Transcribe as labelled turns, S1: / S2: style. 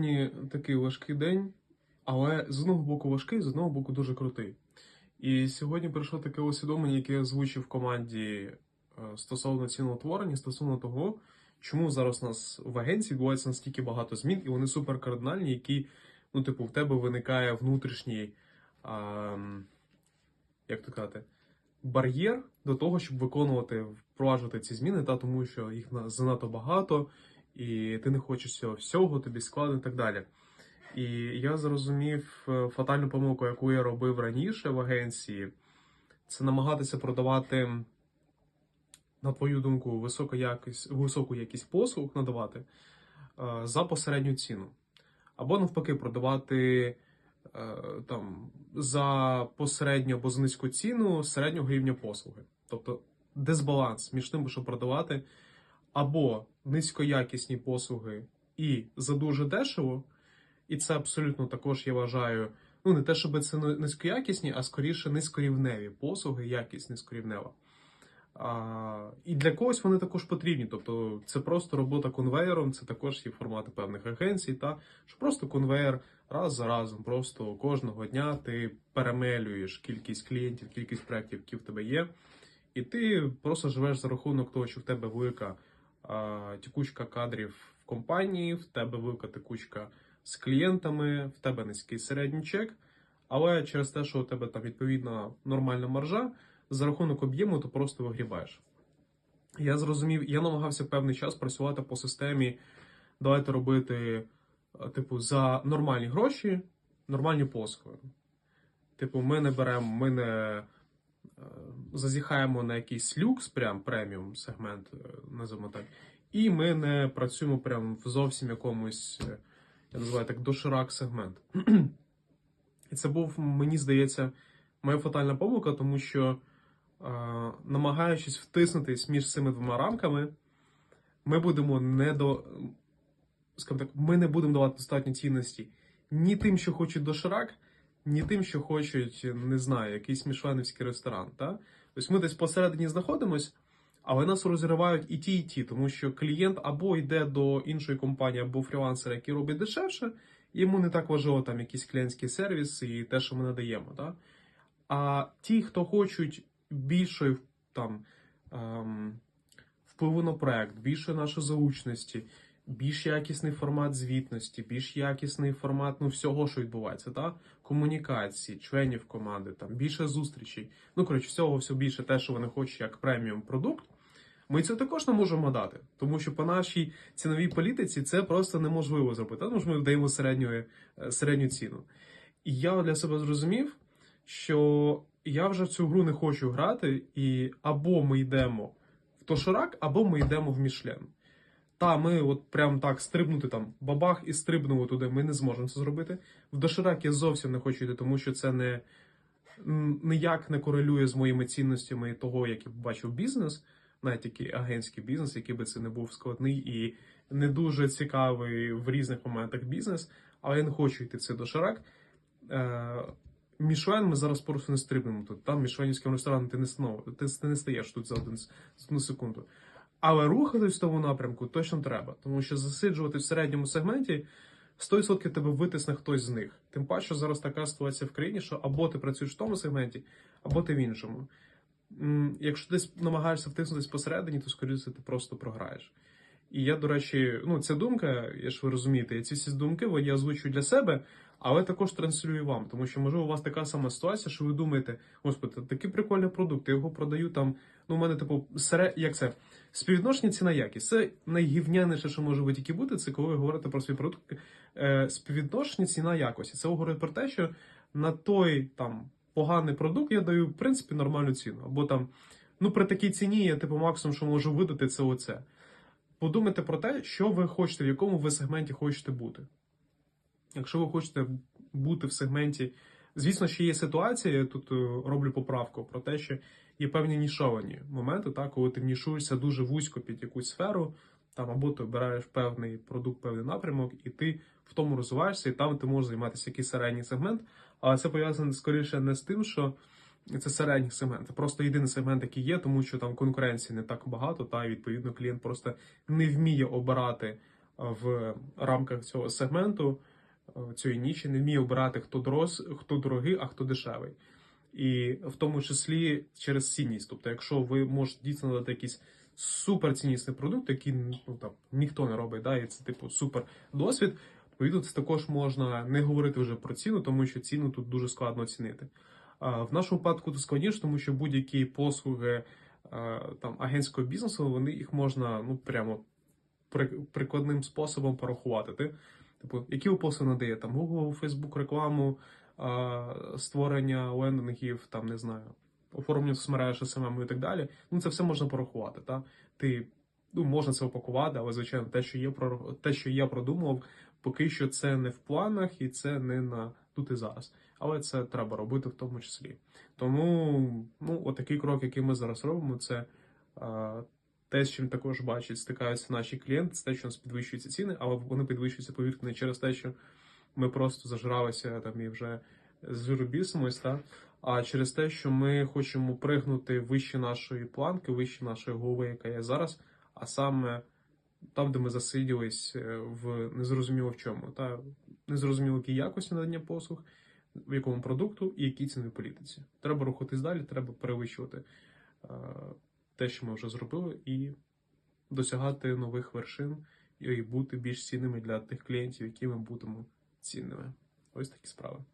S1: Сьогодні такий важкий день, але з одного боку важкий, з одного боку дуже крутий. І сьогодні прийшло таке усвідомлення, яке я озвучив в команді е, стосовно ціноутворення, стосовно того, чому зараз у нас в агенції відбувається настільки багато змін, і вони суперкардинальні, які, ну, типу, в тебе виникає внутрішній, а, як то казати, бар'єр до того, щоб виконувати, впроваджувати ці зміни, та тому що їх занадто багато, і ти не хочеш цього всього, тобі складно і так далі. І я зрозумів е, фатальну помилку, яку я робив раніше в агенції, це намагатися продавати, на твою думку, високу якість, високу якість послуг надавати е, за посередню ціну. Або навпаки, продавати е, там за посередню або за низьку ціну середнього рівня послуги. Тобто дисбаланс між тим, щоб продавати або низькоякісні послуги і за дуже дешево, і це абсолютно також я вважаю. Ну, не те, щоб це низькоякісні, а скоріше низькорівневі послуги, якість низькорівнева. А, і для когось вони також потрібні. Тобто це просто робота конвеєром, це також є формати певних агенцій, та що просто конвеєр раз за разом, просто кожного дня ти перемелюєш кількість клієнтів, кількість проєктів, які в тебе є, і ти просто живеш за рахунок того, що в тебе велика а, текучка кадрів в компанії, в тебе велика текучка з клієнтами, в тебе низький середній чек, але через те, що у тебе там відповідна нормальна маржа, за рахунок об'єму ти просто вигрібаєш. Я зрозумів, я намагався певний час працювати по системі, давайте робити, типу, за нормальні гроші, нормальні послуги. Типу, ми не беремо, ми не зазіхаємо на якийсь люкс, прям преміум сегмент, е, називаємо так, і ми не працюємо прям в зовсім якомусь, е, я називаю так, доширак сегмент. І це був, мені здається, моя фатальна помилка, тому що е, намагаючись втиснутись між цими двома рамками, ми будемо не до. скажімо так, ми не будемо давати достатньо цінності ні тим, що хочуть доширак, ні тим, що хочуть, не знаю, якийсь мішленівський ресторан. Та? Тобто ми десь посередині знаходимось, але нас розривають і ті, і ті, тому що клієнт або йде до іншої компанії, або фрілансера, який робить дешевше, йому не так важливо там якийсь клієнтський сервіс і те, що ми надаємо. Та? А ті, хто хочуть більшої там, ем, впливу на проект, більше нашої заучності, більш якісний формат звітності, більш якісний формат ну, всього, що відбувається, та? комунікації, членів команди, там, більше зустрічей. Ну, коротше, всього все більше те, що вони хочуть як преміум продукт. Ми це також не можемо дати, тому що по нашій ціновій політиці це просто неможливо зробити, тому що ми даємо середню, е, середню ціну. І я для себе зрозумів, що я вже в цю гру не хочу грати, і або ми йдемо в Тоширак, або ми йдемо в Мішлен. Та ми от прям так стрибнути там бабах і стрибнули туди. Ми не зможемо це зробити. В Доширак я зовсім не хочу йти, тому що це не ніяк не корелює з моїми цінностями того, як я бачив бізнес, навіть який агентський бізнес, який би це не був складний і не дуже цікавий в різних моментах бізнес. Але я не хочу йти в цей Доширак. Е, Мішлен ми зараз просто не стрибнемо тут. Там мішленівським рестораном ти не станов, ти не стаєш тут за один за одну секунду. Але рухатись в тому напрямку точно треба, тому що засиджувати в середньому сегменті 100% тебе витисне хтось з них. Тим паче зараз така ситуація в країні, що або ти працюєш в тому сегменті, або ти в іншому. Якщо ти намагаєшся втиснутись посередині, то скоріше ти просто програєш. І я, до речі, ну це думка, я ж ви розумієте, ці всі думки я озвучую для себе, але також транслюю вам, тому що можливо у вас така сама ситуація, що ви думаєте, господи, такий прикольний продукт, я його продаю там. Ну, у мене, типу, сере, як це? Співвідношення ціна якість. Це найгівняніше, що може ви тільки бути, це коли ви говорите про свій продукт. Е, співвідношення ціна якості. Це говорить про те, що на той там поганий продукт я даю, в принципі, нормальну ціну. Або там, ну при такій ціні я типу максимум, що можу видати, це оце. Подумайте про те, що ви хочете, в якому ви сегменті хочете бути. Якщо ви хочете бути в сегменті, звісно, ще є ситуація, я тут е, роблю поправку про те, що є певні нішовані моменти, так, коли ти нішуєшся дуже вузько під якусь сферу, там або ти обираєш певний продукт, певний напрямок, і ти в тому розвиваєшся, і там ти можеш займатися якийсь середній сегмент, але це пов'язано скоріше не з тим, що це середній сегмент, це просто єдиний сегмент, який є, тому що там конкуренції не так багато, та відповідно клієнт просто не вміє обирати в рамках цього сегменту, е, цієї ніші, не вміє обирати, хто, дорос, хто дорогий, а хто дешевий. І в тому числі через цінність. Тобто, якщо ви можете дійсно надати якийсь суперціннісний продукт, який ну, там, ніхто не робить, да, і це типу супер досвід, відповідно, це також можна не говорити вже про ціну, тому що ціну тут дуже складно оцінити. В нашому випадку тут складніше, тому що будь-які послуги там агентського бізнесу, вони їх можна ну прямо прикладним способом порахувати. Ти, типу, які ви послуги надає? Там Google, Facebook рекламу, створення лендингів, там не знаю, оформлення соцмереж, SMM і так далі. Ну це все можна порахувати. Та? Ти ну, можна це опакувати, але звичайно, те, що є те, що я продумував, поки що це не в планах і це не на тут і зараз. Але це треба робити в тому числі. Тому ну, отакий крок, який ми зараз робимо, це а, те, з чим також бачать, стикаються наші клієнти, це те, що у нас підвищуються ціни, але вони підвищуються, повірте, не через те, що ми просто зажралися там і вже зробісимось, та, а через те, що ми хочемо пригнути вище нашої планки, вище нашої голови, яка є зараз, а саме там, де ми засиділись е, в незрозуміло в чому, та незрозуміло якій якості надання послуг, в якому продукту і якій ціновій політиці. Треба рухатись далі, треба перевищувати е, те, що ми вже зробили, і досягати нових вершин і бути більш цінними для тих клієнтів, які ми будемо цінними. Ось такі справи.